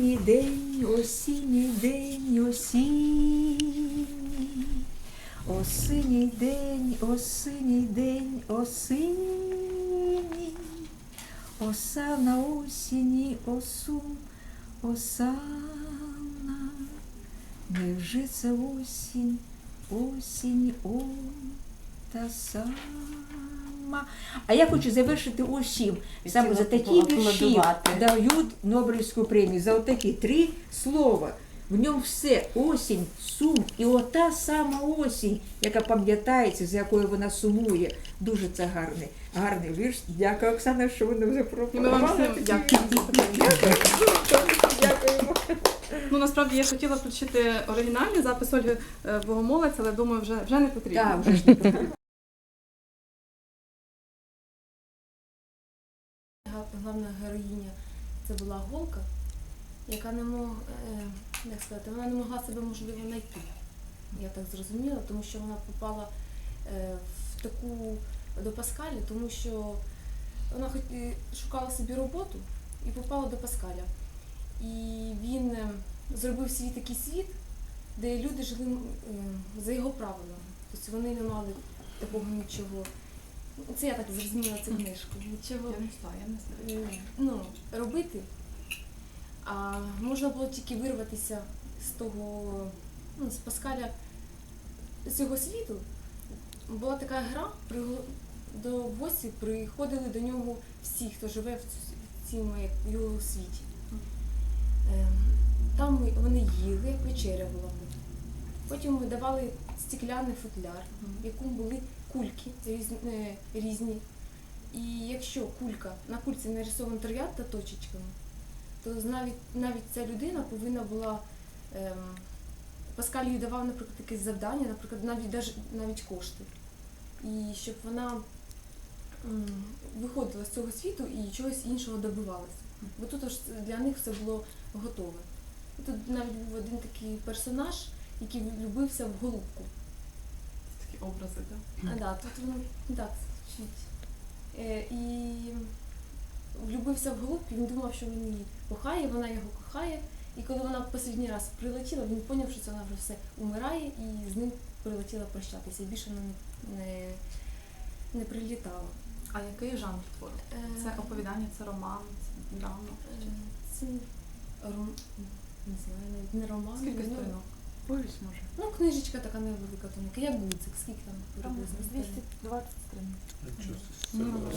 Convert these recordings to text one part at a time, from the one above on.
Осінній день, осінній день, осінній. Осінній день, осінній день, осінній. Оса на осені, осу, осана. Невже це осінь, осінь, о, та сама. А я хочу завершити усім. Саме за такі вірші дають Нобелівську премію. За отакі три слова. В ньому все осінь, сум і ота сама осінь, яка пам'ятається, з якою вона сумує. Дуже це гарний, гарний вірш. Дякую, Оксана, що ви нам запропонували. всім дякуємо. Ну насправді я хотіла включити оригінальний запис Ольги е, Богомолець, але думаю, вже, вже не потрібно. Так, вже не потрібно. Головна героїня це була голка, яка не мог, е, як сказати, вона не могла себе можливо знайти. Я так зрозуміла, тому що вона попала е, в таку до Паскаля, тому що вона хоч шукала собі роботу і попала до Паскаля. І він е, зробив свій такий світ, де люди жили е, за його правилами. Тобто вони не мали такого нічого. Це я так зрозуміла цю книжку. Нічого Я не знаю, я не знаю. е, ну, робити. А можна було тільки вирватися з того, ну, з Паскаля, з цього світу. Була така гра, пригл- до Босі приходили до нього всі, хто живе в цьому його світі. Е, Там вони їли, як вечеря була. Потім ми давали стекляний футляр, в якому були кульки різні, е, різні. І якщо кулька на кульці нарисований троянд та точечками, то навіть навіть ця людина повинна була ем, Паскаль їй давав, наприклад, якесь завдання, наприклад, навіть навіть кошти. І щоб вона виходила з цього світу і чогось іншого добивалася. Бо тут аж для них все було готове. Тут навіть був один такий персонаж, який влюбився в голубку. Образи, так? А, да, тут воно так звучить. Е, і влюбився в голубку, він думав, що він її кохає, вона його кохає. І коли вона останній раз прилетіла, він зрозумів, що це вона вже все умирає, і з ним прилетіла прощатися. І більше вона не, не, не прилітала. А який жанр твору? Е, Це оповідання, це роман, це драма. е, Це ром... не знаю, не роман. Скільки ну, сторінок? Повість може. Ну, книжечка така невелика тоненька, як гудзик, скільки там приблизно? 220 сторінок. Ну,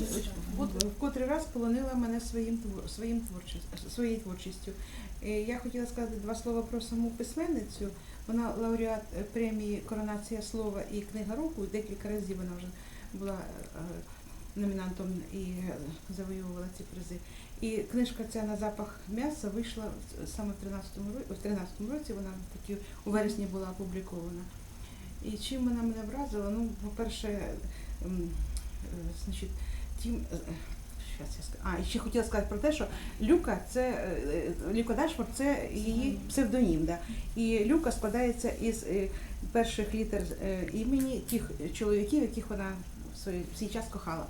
От в котрий раз полонила мене своїм твор- своїм творчістю, своєю творчістю. Е, Я хотіла сказати два слова про саму письменницю. Вона лауреат е, премії Коронація слова і книга року. Декілька разів вона вже була е, номінантом і завоювала ці призи. І книжка ця на запах м'яса вийшла саме в 13-му році, в 13-му році. Вона таки у вересні була опублікована. І чим вона мене вразила? Ну, по-перше, е, значить, тим. е, щас я скажу. А, ще хотіла сказати про те, що Люка це е, Люка Дашфорд це її псевдонім. Да. І Люка складається із перших літер імені тих чоловіків, яких вона в свій час кохала.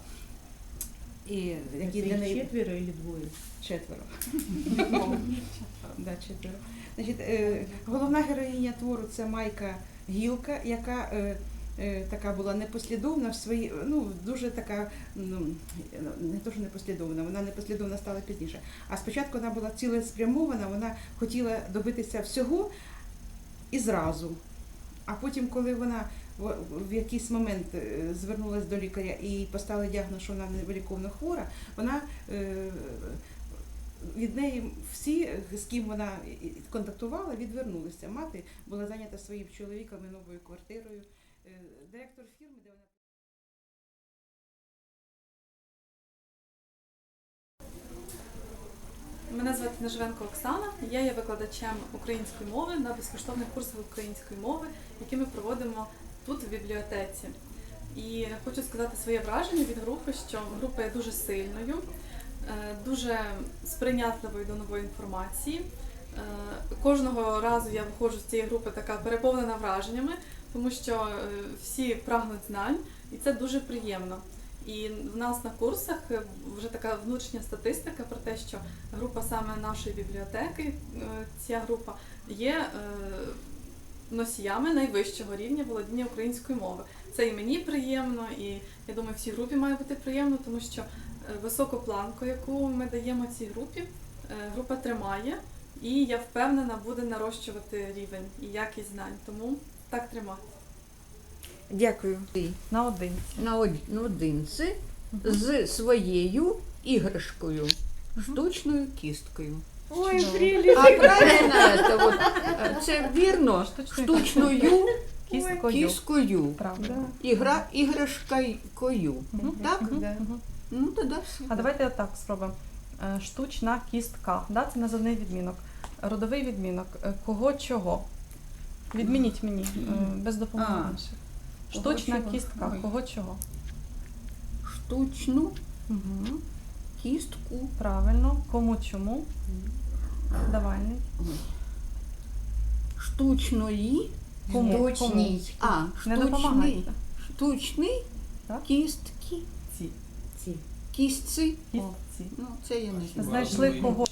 І які для неї четверо или двое? четверо. Да, четверо. Значить, е, головна героїня твору це Майка Гілка, яка е, е, така була непослідовна в своїй, ну дуже така, ну не то, що непослідовна, вона непослідовна стала пізніше. А спочатку вона була цілеспрямована, вона хотіла добитися всього і зразу. А потім, коли вона в, якийсь момент е, звернулася до лікаря і поставили діагноз, що вона невиліковно хвора, вона е, від неї всі, з ким вона контактувала, відвернулися. Мати була зайнята своїм чоловіком і новою квартирою. Е, Директор фірми, де вона Мене звати Неживенко Оксана. Я є викладачем української мови на безкоштовних курсах української мови, які ми проводимо тут в бібліотеці. І хочу сказати своє враження від групи, що група є дуже сильною, е, дуже сприйнятливою до нової інформації. Е, Кожного разу я виходжу з цієї групи така переповнена враженнями, тому що е, всі прагнуть знань, і це дуже приємно. І в нас на курсах вже така внутрішня статистика про те, що група саме нашої бібліотеки, ця група є носіями найвищого рівня володіння української мови. Це і мені приємно, і я думаю, всій групі має бути приємно, тому що е, високу планку, яку ми даємо цій групі, е, група тримає, і я впевнена, буде нарощувати рівень і якість знань. Тому так тримати. Дякую. Наодинці. На од- наодинці з своєю іграшкою, штучною кісткою. Ой, А правильно, це, от, е, це вірно, штучною Кісткою. кіскою. Правда. Ігра іграшкою. Так? Да. Ну, тоді все. А давайте отак спробуємо. Е, Штучна кістка. Да? Це називний відмінок. Родовий відмінок. Е, Кого чого? Відмініть мені е, без допомоги А. інших. Кого Штучна чого? кістка. Ой. Кого чого? Штучну Угу. кістку. Правильно. Кому чому? Давальний. Штучної. Кому? Штучній. А, Не штучний. допомагайте. Штучний Так. кістки. Ці. Ці. Кістці. Кістці. Ну, це я не знаю. Знайшли кого.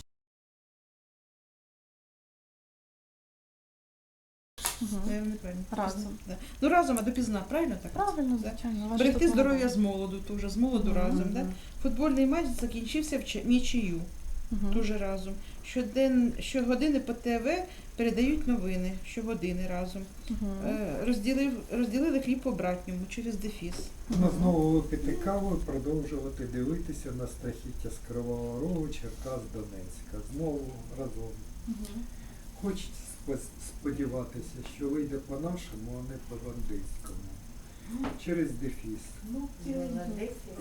Мгм. Неправильно. Разом. Да. Ну разом, а допізна, правильно так? Правильно, звичайно. Ваше Берегти здоров'я з молоду, теж, з молоду разом. Да? Футбольний матч закінчився в чи- нічию, Мгм. дуже разом. Щоден, щогодини по ТВ передають новини, щогодини разом. Е, Розділив, розділили хліб по братньому через дефіс. Ну, знову випити каву і продовжувати дивитися на страхіття з Кривого Рогу, Черкас, Донецька. Знову разом. Мгм. Хочеться сподіватися, що вийде по-нашому, а не по-бандитському. Через дефіс.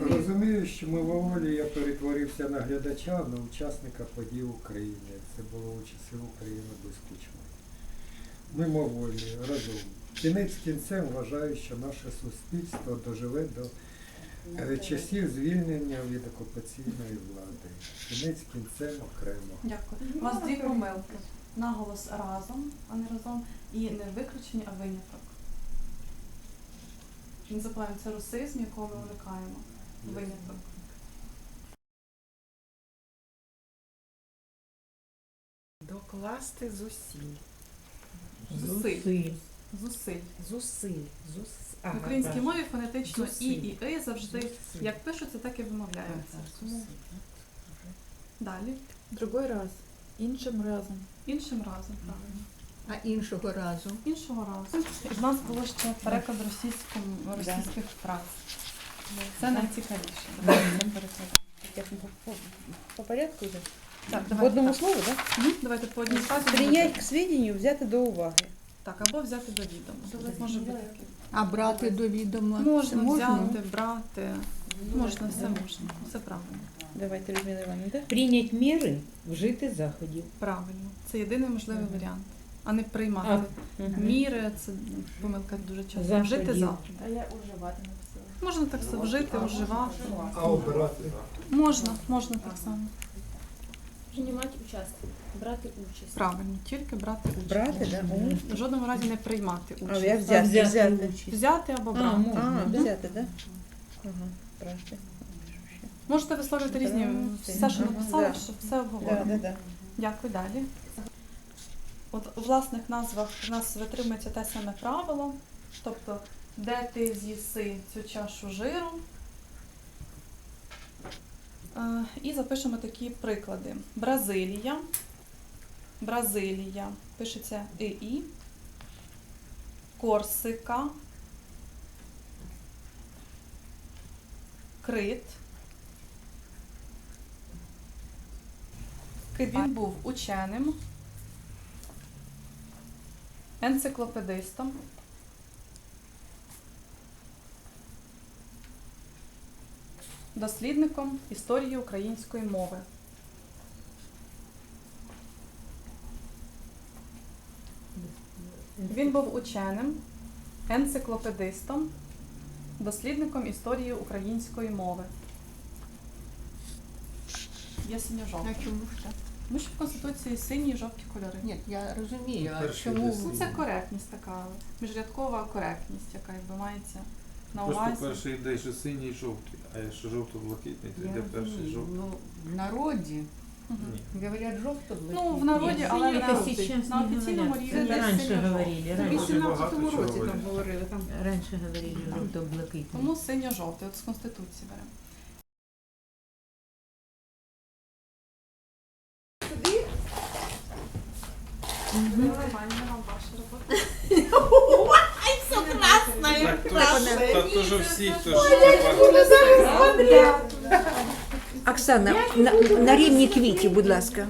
Розумію, що мимоволі я перетворився на глядача, на учасника подій в Україні. Це було у часи України без кучми. Мимоволі, разом. Кінець кінцем вважаю, що наше суспільство доживе до е, часів звільнення від окупаційної влади. Кінець кінцем окремо. Дякую. У вас дві помилки. Наголос разом, а не разом, і не виключення, а виняток. Не забуваємо, це русизм, якого ми уникаємо. Виняток. Докласти зусиль. Зусиль. Зусиль. Зусиль. Зус... В українській мові фонетично і Зусиль. і и завжди як пишуться, так і вимовляються. Тому Далі. Другой раз. Іншим разом. Іншим разом, правильно. А іншого разу. Іншого разу. У нас було ще переклад російським, російських фраз. Це найцікавіше. Давайте перекладемо. По, по порядку йде? Так, давайте одному так. слову, так? Мгм, Давайте по одній фразі. Прийнять к свіденню, взяти до уваги. Так, або взяти до відома. Може бути таке. А брати до відома. це Можна можна? взяти, брати. Можна, все можна. Все правильно. Давайте, Людмила Івановна, да? Прийнять міри, вжити заходів. Правильно. Це єдиний можливий варіант. А не приймати. Міри, це помилка дуже часто. Заходів. Вжити заходи. А я уживати написала. Можна так само вжити, вживати. А обрати? Можна, можна так само. Приймати участь, брати участь. Правильно, тільки брати участь. Брати, да? В жодному разі не приймати А участь. я взяти, взяти. Взяти або брати. А, взяти, так? Да? Ага, брати. Можете висловлювати різні все, що написали, да. щоб все Да, да, да. Дякую далі. От у власних назвах у нас витримується те саме правило. Тобто, де ти з'їси цю чашу жиру. Е, І запишемо такі приклади. Бразилія. Бразилія. Пишеться ІІ. Корсика. Крит. Він був ученим, енциклопедистом, дослідником історії української мови. Він був ученим, енциклопедистом, дослідником історії української мови. Є синьо-жовтий. Тому що в Конституції сині і жовті кольори. Ні, я розумію, а Перший чому? Ну, це коректність така, міжрядкова коректність, яка якби мається на Просто увазі. перший йде ще синій і жовтий, а якщо жовто-блакитний, то йде перший жовтий. Ну, в народі Мгм. Ні. говорять жовто Ну, в народі, але Это на, сейчас на не офіційному говорят. рівні Это раньше говорили, У раньше, 18 році там говорили. Там. раньше говорили жовто-блакитний. Тому синьо-жовтий, от з Конституції беремо. Нормально, вам ваша робота. Так, то, ж- та, то ж всі, хто ж Оксана, на, на рівні квітів, будь ласка.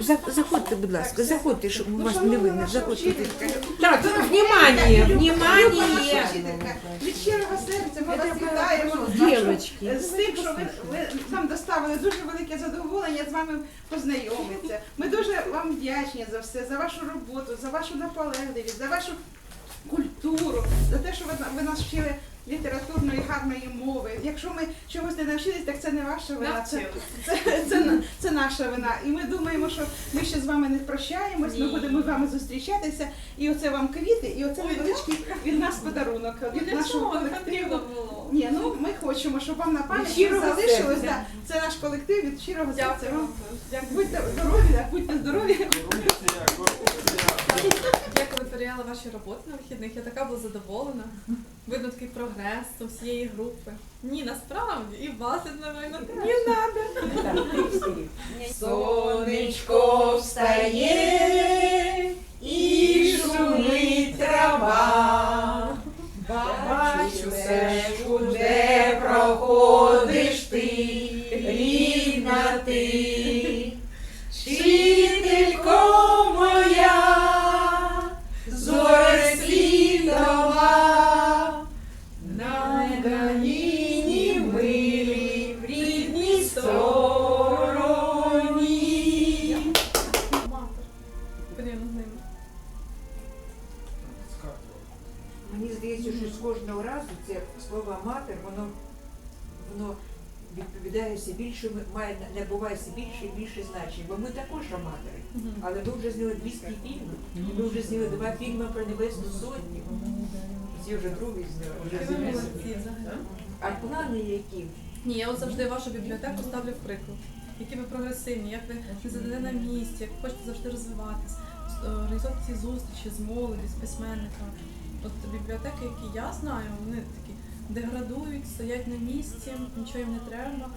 За- Заходьте, будь ласка, заходьте, щоб Ну, вас не видно. Заходьте. Так, внимание, внимание! Від щирого серця ми вас вітаємо Девочки. з тим, що ви, ви нам доставили дуже велике задоволення з вами познайомитися. Ми дуже вам вдячні за все, за вашу роботу, за вашу наполегливість, за вашу культуру, за те, що ви, ви нас вчили літературної гарної мови. Якщо ми чогось не навчились, так це не ваша вина. Це, Навчились. це, це, це наша вина. І ми думаємо, що ми ще з вами не прощаємось, ми будемо з вами зустрічатися. І оце вам квіти, і оце невеличкий від нас подарунок. Від Для нашого чого колективу. було? Ні, ну ми хочемо, щоб вам на пам'ять залишилось. Да. Це наш колектив від щирого серця. Будьте здорові, будьте здорові. Перевіряла ваші роботи на вихідних, я така була задоволена. Видно такий прогрес у всієї групи. Ні, насправді, і вас одновременно. Не Сонечко встає і шумить трава. Бачу стежку, де проходиш ти, рідна ти, більше, має набуває все більше і більше значень. Бо ми також аматори. Але ви вже зняли 200 фільмів, ви вже зняли два фільми про Небесну Сотню. Ці вже другий зняли. Ви. А плани які? Ні, я от завжди вашу бібліотеку ставлю в приклад. Які ви прогресивні, як ви не сидите на місці, як хочете завжди розвиватись, С- е, організовувати ці зустрічі з молоді, з письменниками. От бібліотеки, які я знаю, вони такі деградують, стоять на місці, нічого їм не треба,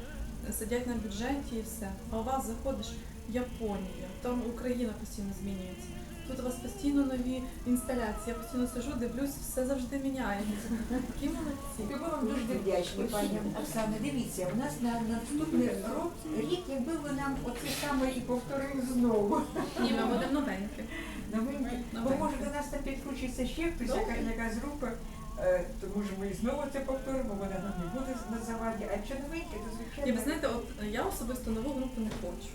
сидять на бюджеті і все. А у вас заходиш Японія, там Україна постійно змінюється. Тут у вас постійно нові інсталяції. Я постійно сижу, дивлюсь, все завжди міняється. Такі молодці. Ми вам дуже вдячні, пані Оксана. Дивіться, у нас на наступний рок, рік, якби ви нам оце саме і повторили знову. Ні, ми будемо новенькі. Новинки. Бо може до нас там підключиться ще хтось, яка, якась група, е, що ми і знову це повторимо, вона нам не буде на заваді. А якщо новеньке, то звичайно. Ні, ви знаєте, от я особисто нову групу не хочу.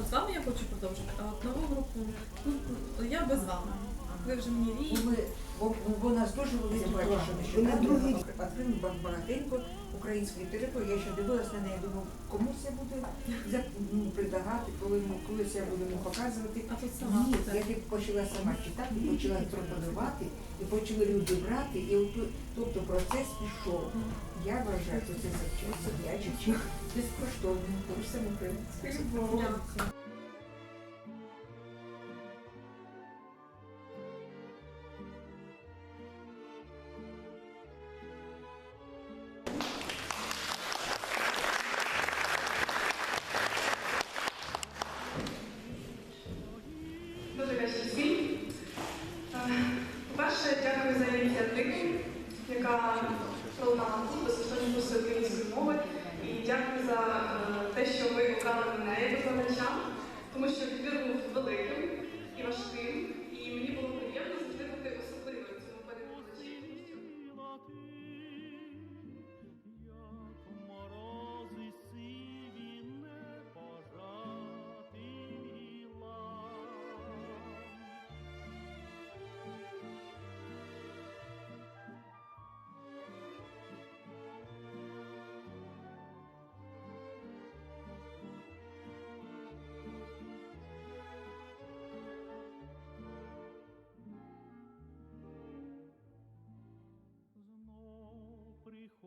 От з вами я хочу продовжити, а от нову групу, ну, я без вами. Ви вже мені Бо рік. ми, бо, бо у нас дуже велике плани, що на другий багатенько української літератури. Я ще дивилась на неї, думав, кому це буде за- ну, предлагати, коли, коли це будемо показувати. А тут сама. Ні, я тільки почала сама читати, почала пропонувати, і почали люди брати, і от, тобто процес пішов. Я вважаю, що це завчасно завдячуючи безкоштовним курсам української мови.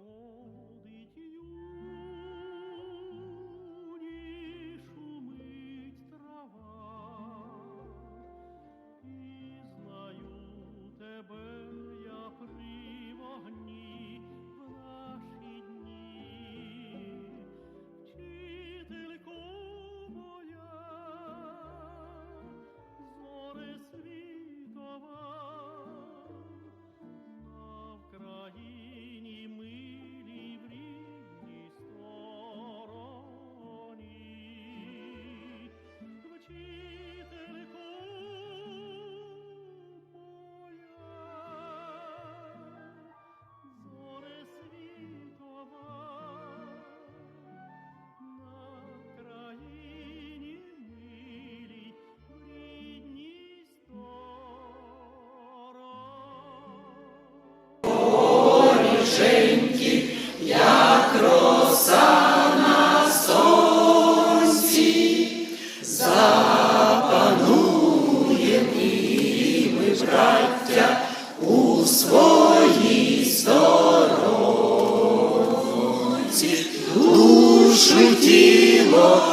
Oh. шумтімо.